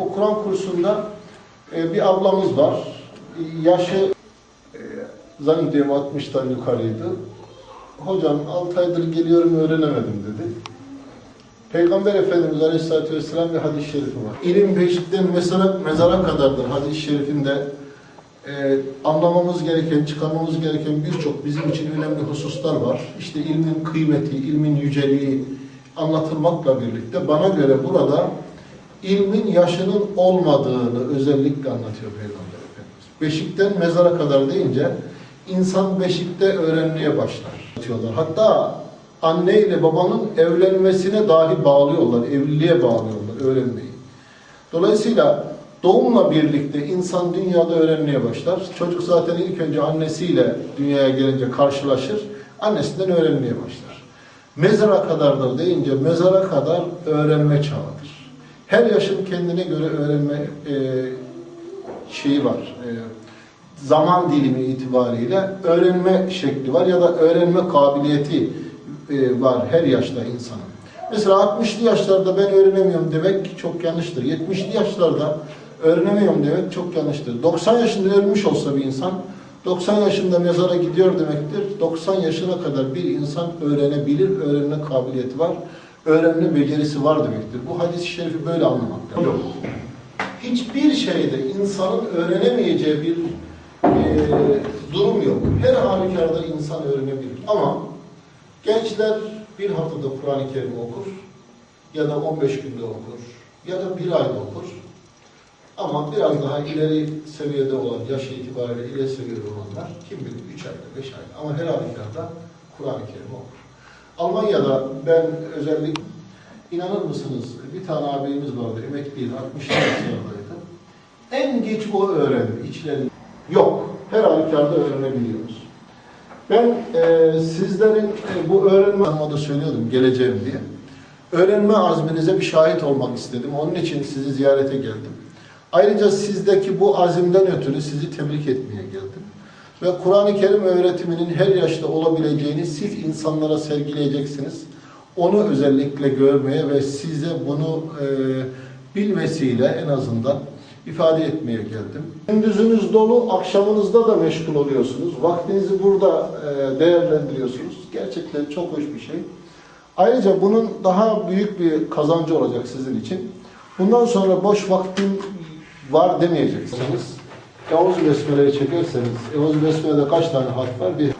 O Kur'an kursunda e, bir ablamız var. Yaşı e, zannediyorum 60'tan yukarıydı. Hocam 6 aydır geliyorum öğrenemedim dedi. Peygamber Efendimiz Aleyhisselatü Vesselam bir hadis-i şerifi var. İlim peşinden mezara, mezara kadardır hadis-i şerifinde e, anlamamız gereken, çıkarmamız gereken birçok bizim için önemli hususlar var. İşte ilmin kıymeti, ilmin yüceliği anlatılmakla birlikte bana göre burada ilmin yaşının olmadığını özellikle anlatıyor Peygamber Efendimiz. Beşikten mezara kadar deyince insan beşikte öğrenmeye başlar. Diyorlar. Hatta anne ile babanın evlenmesine dahi bağlıyorlar, evliliğe bağlıyorlar öğrenmeyi. Dolayısıyla doğumla birlikte insan dünyada öğrenmeye başlar. Çocuk zaten ilk önce annesiyle dünyaya gelince karşılaşır, annesinden öğrenmeye başlar. Mezara kadardır deyince mezara kadar öğrenme çağıdır. Her yaşın kendine göre öğrenme e, şeyi var. E, zaman dilimi itibariyle öğrenme şekli var ya da öğrenme kabiliyeti e, var her yaşta insanın. Mesela 60'lı yaşlarda ben öğrenemiyorum demek çok yanlıştır. 70'li yaşlarda öğrenemiyorum demek çok yanlıştır. 90 yaşında ölmüş olsa bir insan 90 yaşında mezara gidiyor demektir. 90 yaşına kadar bir insan öğrenebilir, öğrenme kabiliyeti var, öğrenme becerisi var demektir. Bu hadis-i şerifi böyle anlamak lazım. Hiçbir şeyde insanın öğrenemeyeceği bir e, durum yok. Her halükarda insan öğrenebilir. Ama gençler bir haftada Kur'an-ı Kerim okur ya da 15 günde okur ya da bir ayda okur. Ama biraz daha ileri seviyede olan, yaş itibariyle ileri seviyede olanlar kim bilir 3 ayda, 5 ayda ama her halükarda Kur'an-ı Kerim okur. Almanya'da ben özellikle inanır mısınız bir tane abimiz vardı emekliydi 60 yaşlarındaydı. En geç o öğrendi içlerini. Yok. Her halükarda öğrenebiliyoruz. Ben e, sizlerin e, bu öğrenme anlamda söylüyordum geleceğim diye. Öğrenme azminize bir şahit olmak istedim. Onun için sizi ziyarete geldim. Ayrıca sizdeki bu azimden ötürü sizi tebrik etmeye geldim. Ve Kur'an-ı Kerim öğretiminin her yaşta olabileceğini siz insanlara sergileyeceksiniz. Onu özellikle görmeye ve size bunu e, bilmesiyle en azından ifade etmeye geldim. Gündüzünüz dolu, akşamınızda da meşgul oluyorsunuz. Vaktinizi burada e, değerlendiriyorsunuz. Gerçekten çok hoş bir şey. Ayrıca bunun daha büyük bir kazancı olacak sizin için. Bundan sonra boş vaktim var demeyeceksiniz. Eûzü Besmele'yi çekerseniz, Eûzü Besmele'de kaç tane harf var? Bir.